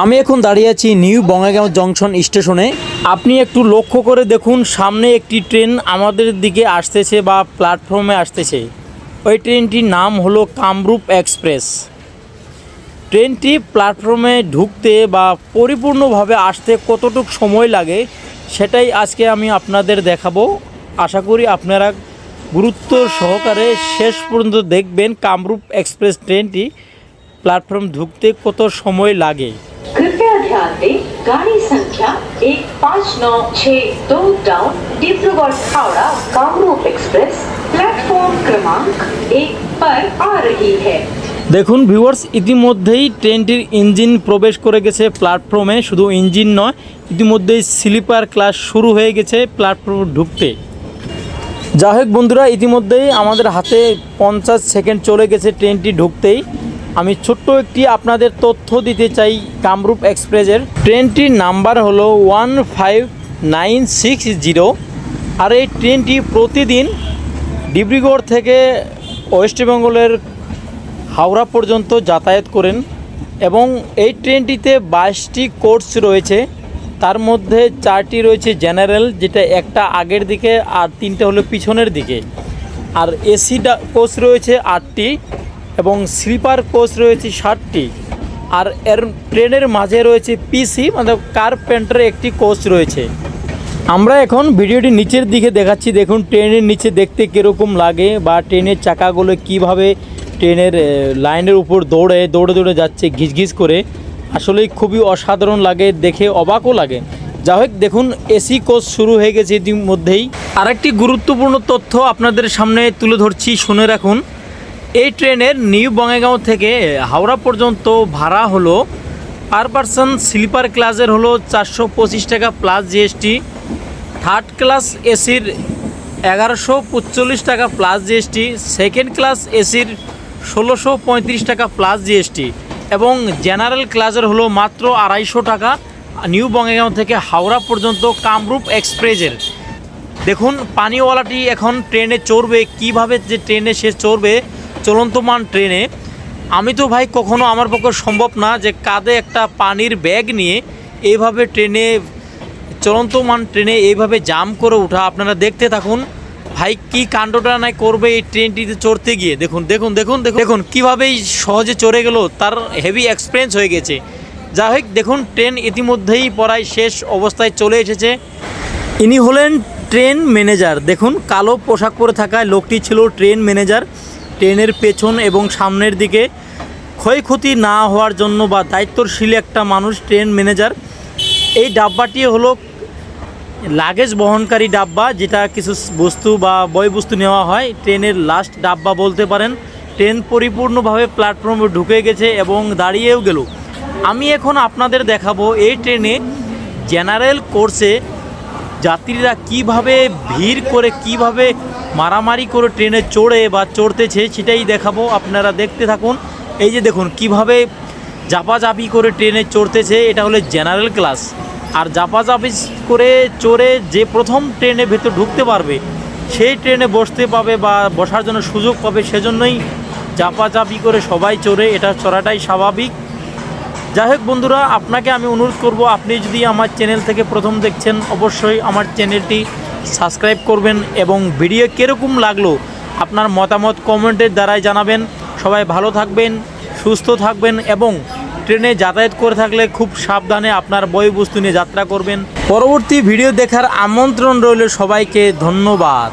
আমি এখন দাঁড়িয়ে আছি নিউ বঙ্গাগাঁও জংশন স্টেশনে। আপনি একটু লক্ষ্য করে দেখুন, সামনে একটি ট্রেন আমাদের দিকে আসতেছে বা প্ল্যাটফর্মে আসতেছে। ওই ট্রেনটির নাম হলো কামরূপ এক্সপ্রেস। ট্রেনটি প্ল্যাটফর্মে ঢুকতে বা পরিপূর্ণভাবে আসতে কতটুক সময় লাগে, সেটাই আজকে আমি আপনাদের দেখাবো। আশা করি আপনারা গুরুত্ব সহকারে শেষ পর্যন্ত দেখবেন কামরূপ এক্সপ্রেস ট্রেনটি প্ল্যাটফর্ম ঢুকতে কত সময় লাগে। ध्यान दें गाड़ी संख्या एक पाँच नौ छः दो down Dibrugarh Howrah Kamrup express platform क्रमांक एक पर आ रही है দেখুন ভিউয়ার্স ইতিমধ্যেই ট্রেনটির ইঞ্জিন প্রবেশ করে গেছে প্ল্যাটফর্মে শুধু ইঞ্জিন নয় ইতিমধ্যেই স্লিপার ক্লাস শুরু হয়ে গেছে প্ল্যাটফর্মে ঢুকতে যাই হোক বন্ধুরা ইতিমধ্যেই আমাদের হাতে পঞ্চাশ সেকেন্ড চলে গেছে ট্রেনটি ঢুকতেই আমি ছোট্ট একটি আপনাদের তথ্য দিতে চাই কামরূপ এক্সপ্রেসের। ট্রেনটির নাম্বার হলো one five nine six zero আর এই ট্রেনটি প্রতিদিন ডিব্রুগড় থেকে ওয়েস্ট বেঙ্গলের হাওড়া পর্যন্ত যাতায়াত করেন এবং এই ট্রেনটিতে বাইশটি কোর্স রয়েছে। তার মধ্যে চারটি রয়েছে জেনারেল, যেটা একটা আগের দিকে আর তিনটে হলো পিছনের দিকে। আর এসি কোচ রয়েছে আটটি। এবং স্লিপার কোচ রয়েছে ষাটটি, আর এর ট্রেনের মাঝে রয়েছে পিসি মানে কার্পেন্টার একটি কোচ রয়েছে। আমরা এখন ভিডিওটি নিচের দিকে দেখাচ্ছি, দেখুন ট্রেনের নিচে দেখতে কীরকম লাগে বা ট্রেনের চাকাগুলো কীভাবে ট্রেনের লাইনের উপর দৌড়ে দৌড়ে দৌড়ে যাচ্ছে ঘিস করে। আসলেই খুবই অসাধারণ লাগে, দেখে অবাকও লাগে। যা হোক, দেখুন, এসি কোচ শুরু হয়ে গেছে ইতিমধ্যেই। আরেকটি গুরুত্বপূর্ণ তথ্য আপনাদের সামনে তুলে ধরছি, শুনে রাখুন। এই ট্রেনের নিউ বঙ্গাইগাঁও থেকে হাওড়া পর্যন্ত ভাড়া হলো পার পারসন স্লিপার ক্লাসের হলো চারশো পঁচিশ টাকা প্লাস জিএসটি। থার্ড ক্লাস এসির এগারোশো পঁচল্লিশ টাকা প্লাস জিএসটি। সেকেন্ড ক্লাস এসির ষোলোশো পঁয়ত্রিশ টাকা প্লাস জিএসটি। এবং জেনারেল ক্লাসের হলো মাত্র আড়াইশো টাকা নিউ বঙ্গাইগাঁও থেকে হাওড়া পর্যন্ত কামরূপ এক্সপ্রেসের। দেখুন, পানিওয়ালাটি এখন ট্রেনে চড়বে, কীভাবে যে ট্রেনে সে চড়বে চলন্তমান ট্রেনে, আমি তো ভাই কখনো আমার পক্ষে সম্ভব না যে কাঁধে একটা পানির ব্যাগ নিয়ে এইভাবে ট্রেনে চলন্তমান ট্রেনে এইভাবে জাম করে ওঠা। আপনারা দেখতে থাকুন ভাই কি কাণ্ডটা নাই করবে এই ট্রেনটিতে চড়তে গিয়ে। দেখুন দেখুন দেখুন দেখুন দেখুন কীভাবেই সহজে চড়ে গেল, তার হেভি এক্সপিরিয়েন্স হয়ে গেছে। যা হোক, দেখুন, ট্রেন ইতিমধ্যেই পড়ায় শেষ অবস্থায় চলে এসেছে। ইনি হলেন ট্রেন ম্যানেজার। দেখুন, কালো পোশাক পরে থাকায় লোকটি ছিল ট্রেন ম্যানেজার। ট্রেনের পেছন এবং সামনের দিকে ক্ষয়ক্ষতি না হওয়ার জন্য বা দায়িত্বশীল একটা মানুষ, ট্রেন ম্যানেজার। এই ডাব্বাটি হলো লাগেজ বহনকারী ডাব্বা, যেটা কিছু বস্তু বা বয়বস্তু নেওয়া হয়। ট্রেনের লাস্ট ডাব্বা বলতে পারেন, ট্রেন পরিপূর্ণভাবে প্ল্যাটফর্মে ঢুকে গেছে এবং দাঁড়িয়েও গেল। আমি এখন আপনাদের দেখাবো, এই ট্রেনে জেনারেল কোর্সে যাত্রীরা কীভাবে ভিড় করে, কীভাবে মারামারি করে ট্রেনে চড়ে বা চড়তেছে সেটাই দেখাবো। আপনারা দেখতে থাকুন। এই যে দেখুন, কীভাবে জাপাজাপি করে ট্রেনে চড়তেছে, এটা হলো জেনারেল ক্লাস। আর জাপাজাপি করে চড়ে যে প্রথম ট্রেনে ভেতর ঢুকতে পারবে, সেই ট্রেনে বসতে পাবে বা বসার জন্য সুযোগ পাবে, সেজন্যই চাপাচাপি করে সবাই চড়ে, এটা চড়াটাই স্বাভাবিক। যাই হোক বন্ধুরা, আপনাকে আমি অনুরোধ করব, আপনি যদি আমার চ্যানেল থেকে প্রথম দেখছেন, অবশ্যই আমার চ্যানেলটি সাবস্ক্রাইব করবেন এবং ভিডিও কীরকম লাগল আপনার মতামত কমেন্টের দ্বারাই জানাবেন। সবাই ভালো থাকবেন, সুস্থ থাকবেন এবং ট্রেনে যাতায়াত করে থাকলে খুব সাবধানে আপনার বয়বস্তু নিয়ে যাত্রা করবেন। পরবর্তী ভিডিও দেখার আমন্ত্রণ রইল সবাইকে, ধন্যবাদ।